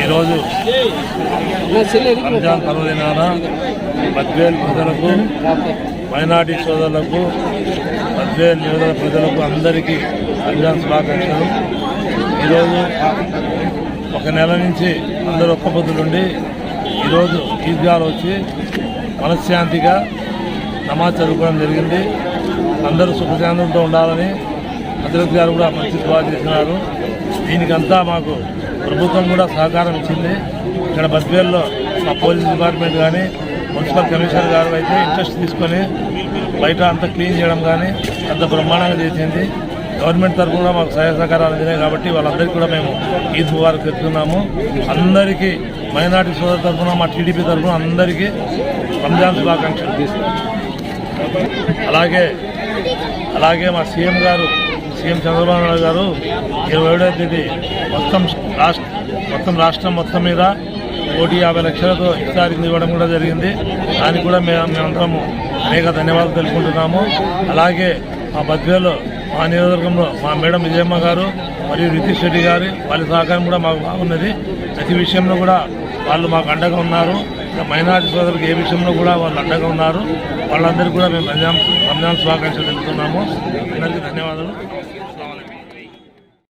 ఈరోజు రంజాన్ పర్వదినాన బద్వేల్ ప్రజలకు మైనార్టీ సోదరులకు బద్వేల్ నిరుదల ప్రజలకు అందరికీ రంజాన్ శుభాకాంక్షలు. ఈరోజు ఒక నెల నుంచి అందరూ ఒక్కపొద్దులుండి ఈరోజు ఈద్గాలు వచ్చి మనశ్శాంతిగా నమాజ్ చదువుకోవడం జరిగింది. అందరూ సుఖశాంతంతో ఉండాలని హజరత్ గారు కూడా మంచి దువా చేసినారు. దీనికంతా మాకు ప్రభుత్వం కూడా సహకారం ఇచ్చింది. ఇక్కడ బద్వేల్లో మా పోలీస్ డిపార్ట్మెంట్ కానీ మున్సిపల్ కమిషనర్ గారు అయితే ఇంట్రెస్ట్ తీసుకొని బయట అంతా క్లీన్ చేయడం కానీ అంత బ్రహ్మాండంగా చేసింది. గవర్నమెంట్ తరఫున కూడా మాకు సహాయ సహకారాలు అందినాయి కాబట్టి వాళ్ళందరికీ కూడా మేము ఈద్ ముబారక్ చెప్తున్నాము. అందరికీ మైనార్టీ సోదరు తరఫున మా టీడీపీ తరఫున అందరికీ రంజాన్ శుభాకాంక్షలు. అలాగే అలాగే మా సీఎం గారు సీఎం చంద్రబాబు నాయుడు గారు ఇరవై ఏడవ తేదీ మొత్తం రాష్ట్ర మొత్తం రాష్ట్రం మొత్తం మీద కోటి యాభై లక్షలతో ఇఫ్తారీని ఇవ్వడం కూడా జరిగింది. దానికి కూడా మేము మేమందరము అనేక ధన్యవాదాలు తెలుపుకుంటున్నాము. అలాగే మా బద్వేలో మా నియోజకవర్గంలో మా మేడం విజయమ్మ గారు మరియు రితీష్ రెడ్డి గారి వాళ్ళ సహకారం కూడా మాకు బాగున్నది. ప్రతి విషయంలో కూడా వాళ్ళు మాకు అండగా ఉన్నారు. మైనారిటీ మైనార్టీ సోదరులకు ఏ విషయంలో కూడా వాళ్ళు అండగా ఉన్నారు. వాళ్ళందరికీ కూడా మేము రంజాన్ విధానం స్వాగతించగలుగుతున్నాము అందరికీ ధన్యవాదాలు.